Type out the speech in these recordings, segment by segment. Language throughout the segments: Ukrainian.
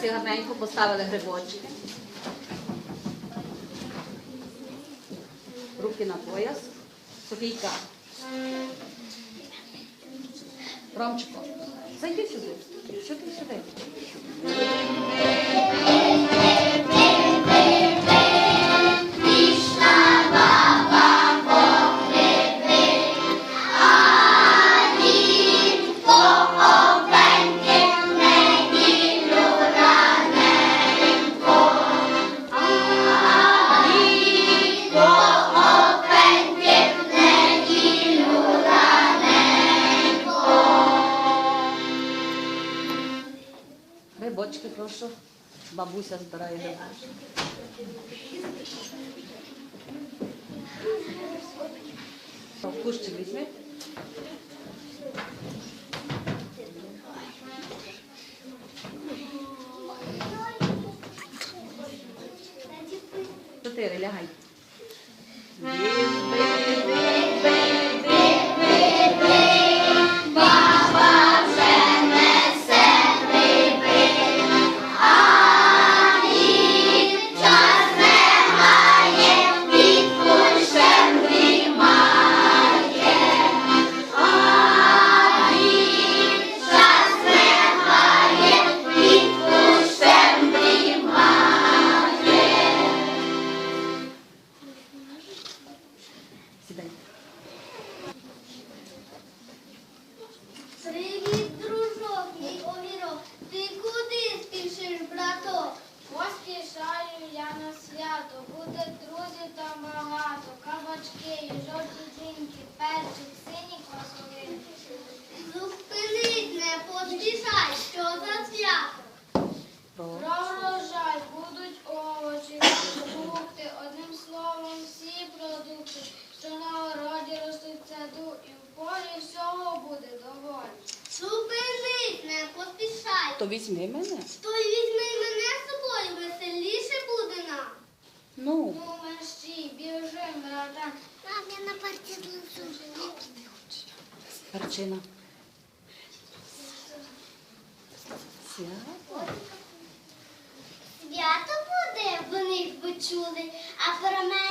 всі гарненько поставили грибочки. Руки на пояс. Софійка. Ромчико, зайди сюди. Що ти сюди? бабуся збирає гриби. В кущі візьми. Чотири, лягай. то візьми мене. То візьми мене з собою, веселіше буде нам. Ну. Ну, мерщій, біжим, братан. Я на партію злизу. Перчина. Свято. Свято буде, вони їх чули, а про мене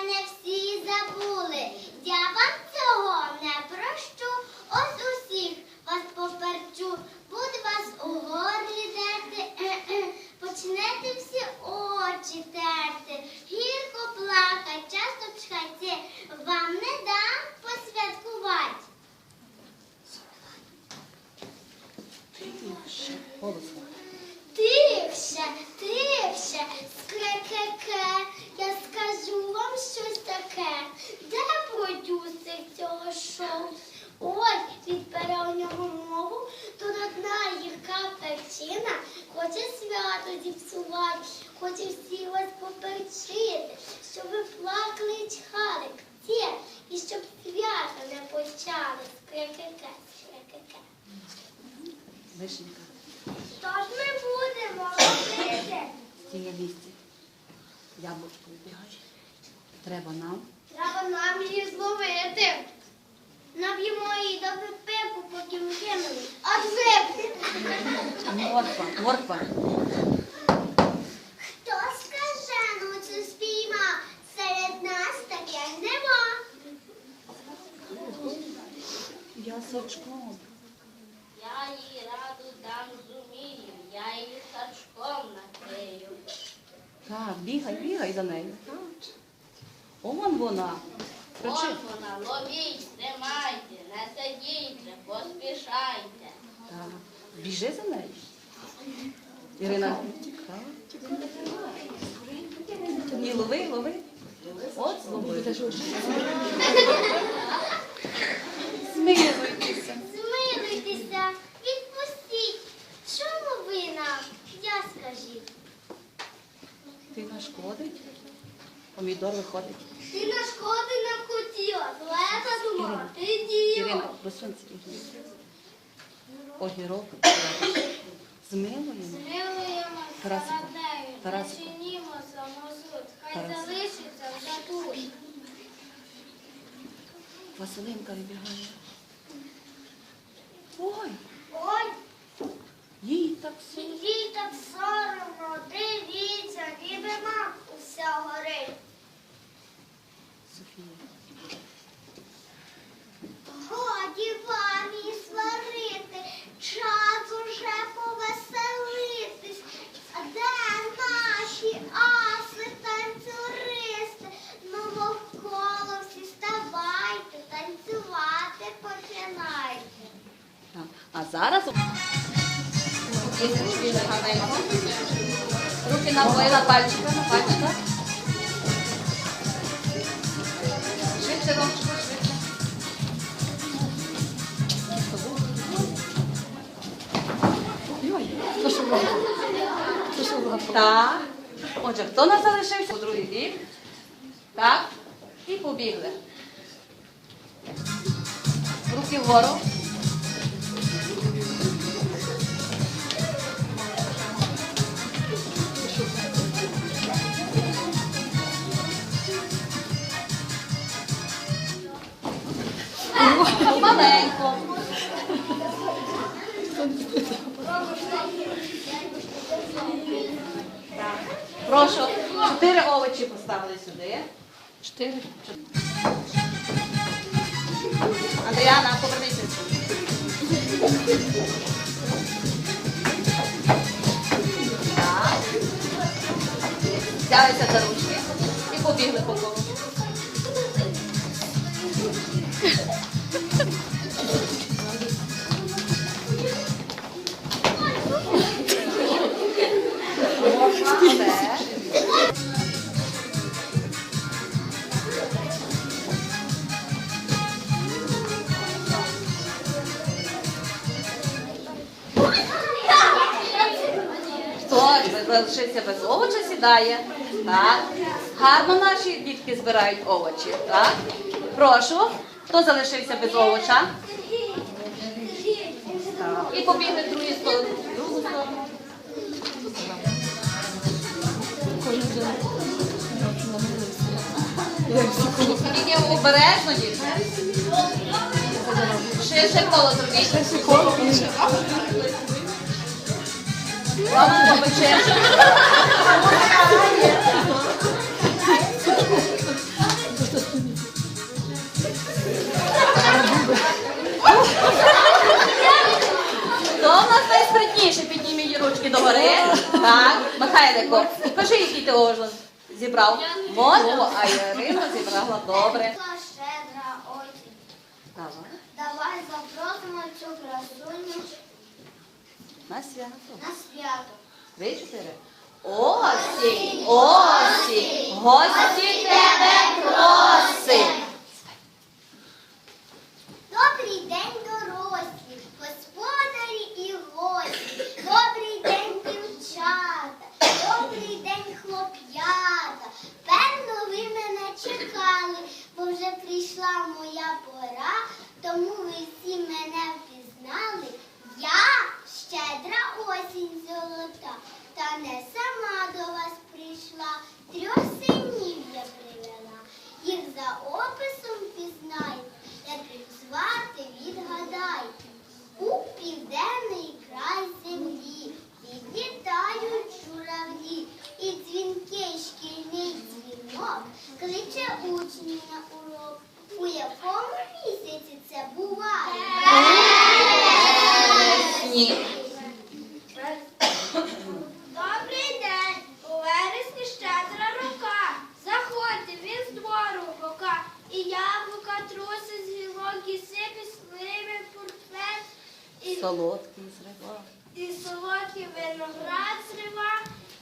хоче свято зіпсувати, хоче всі вас поперчити, щоб ви плакали і чхали, Ті, і щоб свято не почали. Скрекеке, скрекеке. Вишенька. Що ж ми будемо робити? Стій на місці. Яблучко вибігає. Треба нам. Треба нам її зловити. Наб'ємо її до пипику, потім кинули. От випти. Морква, морква. Хто скаже, ну це спійма? Серед нас таких нема. Ясочком. Я їй раду дам зумію, я її сачком накрию. Так, бігай, бігай за нею. Он вона. Кричи. вона, ловіть, тримайте, не сидійте, поспішайте. Так. Біжи за нею. Ірина. Так. Ні, лови, лови. От зловив. Смилуйтеся. Змилуйтеся, відпустіть. Чому ви нам? Я скажіть. Ти нашкодить. Помідор виходить. Ти нашкоди нам думала, ти. Ірина, просунься. Огірок. Змилуємо. Змилуємо Тарасику, над нею, Тарасику. начинімо хай Тарасику. залишиться вже тут. Василинка вибігає. Ой, Ой, їй так все. їй так соромно, дивіться, ніби мав уся горить. Софія. Годі вам і сварити, час уже повеселитись. А де наші аси танцюристи? Ну навколо всі ставайте, танцювати починайте. Так. А зараз Кісточки гарненько. Руки набої на пальчика, на пальчика. Швидше, Ромчику, швидше. Так. Отже, хто нас залишився? У другий бік. Так. І побігли. Руки вгору. Маленько. Прошу, чотири овочі поставили сюди. Чотири. Андріана, повернися. Так. Взялися за ручки і побігли по колу. Сідає. Так. Гарно наші дітки збирають овочі. Так. Прошу. Хто залишився без овоча? І побігли в другу сторону. Тільки обережно, дітки. Ширше коло зробіть. Роман попече. Хто в нас найспритніше? Підніміть ручки догори. Так, Михайлико, покажи, який ти ожин зібрав. Моркву, а Ірина зібрала добре. Щедра. Давай запросимо цю красуню На свято. На свято. Три, чотири. Осінь, осінь, гості тебе просить. Добрий день, дорослі, господарі і гості. Добрий день, дівчата. Добрий день, хлоп'ята. Певно, ви мене чекали, бо вже прийшла моя пора, тому ви всі мене впізнали. Я щедра осінь золота, та не сама до вас прийшла. Трьох синів я привела. Їх за описом пізнайте, як їх звати, відгадайте. У південний край землі відлітають журавлі, і дзвінкий шкільний дзвінок кличе учнів на урок. У якому місяці це буває? Ні. Добрий день! У вересні щедра рука. Заходьте, він з двору бока. І яблука труси з гілок, і сипі сливи портфель, і, Солодкий зрива. і солодкий виноград зрива.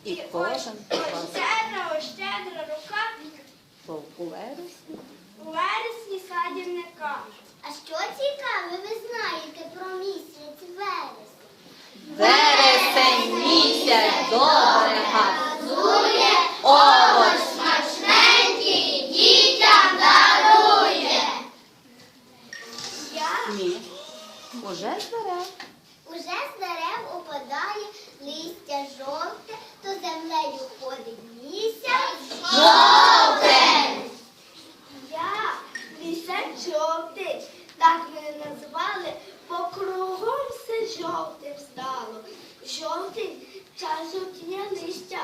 І ось- кожен ось клас. щедра, ось щедра рука у вересні. У вересні садівника. А що цікаве, ви знаєте про місяць вересень? Вересень місяць добре газує, овоч Смачненький дітям дарує. Я ні. Уже збере. Уже з дерев опадає листя жовте, то землею ходить місяць. Жовтень! Я місяць жовтий, так мене назвали, бо кругом все жовтим стало. Жовтий час жовтіння листя,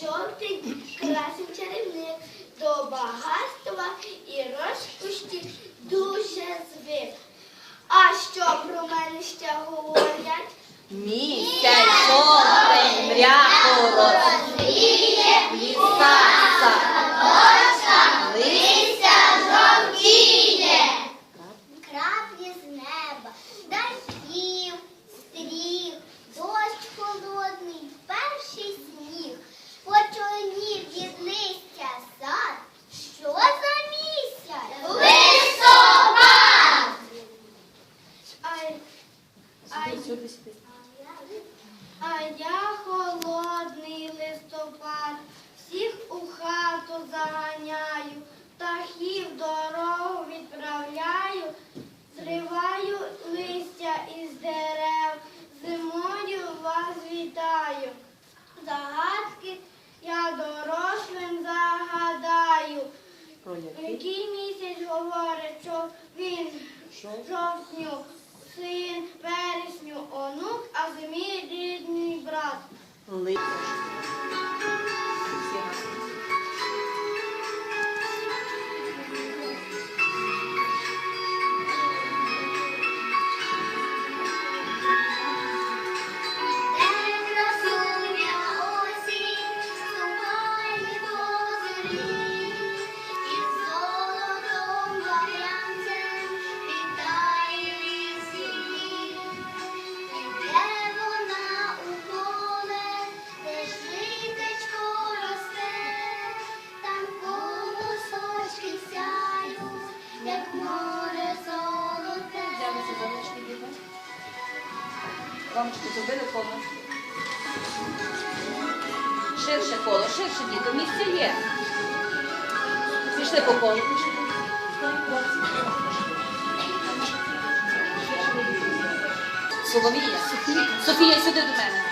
жовтий красень чарівник, до багатства і розпусті дуже звик. А що про мене ще говорять? Місяць жовтень мряку розвіє, ліса садочка, листя жовтіє. Краплі з неба, дахів, стріх, дощ холодний, перший сніг, почорнів від листя сад. Що за місяць? Листопад! Ай, ай, Сюди, сюди. А я холодний листопад, всіх у хату заганяю, птахів дорогу відправляю, зриваю листя із дерев, зимою вас вітаю. Загадки я дорослим загадаю. Про який? Який місяць говорить, що він жовтню, син, вересню, онук, а зимі рідний брат. Ромчику зробили коло. Ширше коло, ширше діти, місце є. Пішли по колу. Соловія. Софія, сюди до мене.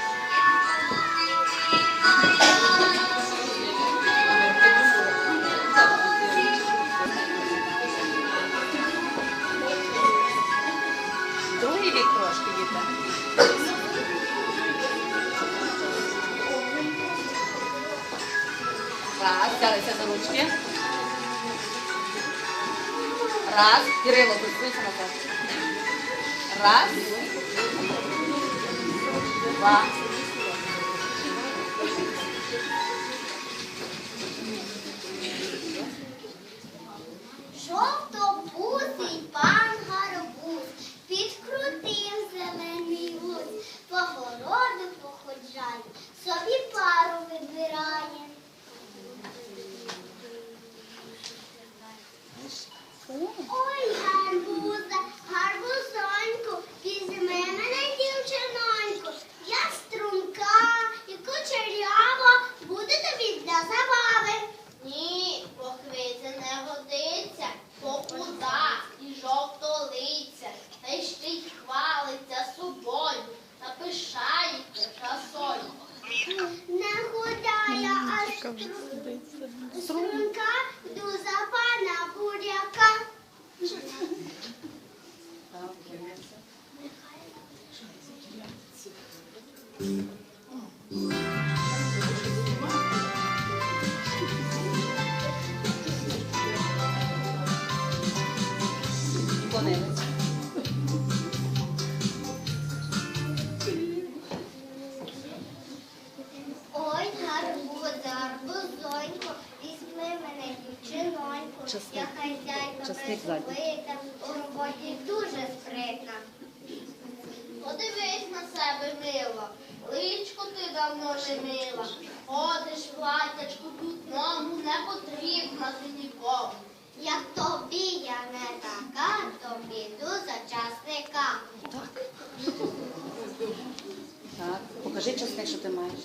Взялися за ручки. Раз. Кирило, присуйся назад. Раз. Два. Безвита, у роботі дуже спритна. Подивись на себе, мила, личко ти давно не мила. Ходиш, платячку, тут ногу не потрібна ти нікому. Як тобі я не така, то піду за часника. Так, покажи часник, що ти маєш.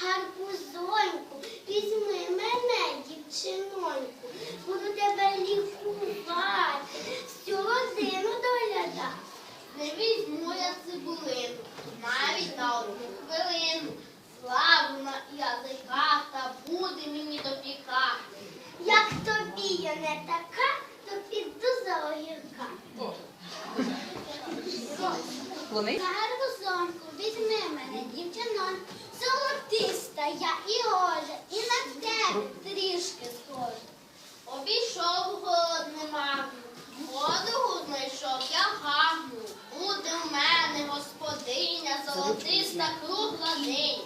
Гарбузоньку, візьми мене, дівчиноньку, буду тебе лікувати, всю родину доглядати. Не візьму я цибулину, навіть на одну хвилину. Славу на язиках та буде мені допікати. Як тобі я не така, то піду за огірка. Вклонись. Гарбузоньку, візьми мене, дівчиноньку, золотиста я і рожа, і на тебе трішки схожа. Обійшов голодний маму, подругу знайшов я гарну. Буде в мене господиня, золотиста кругла диня.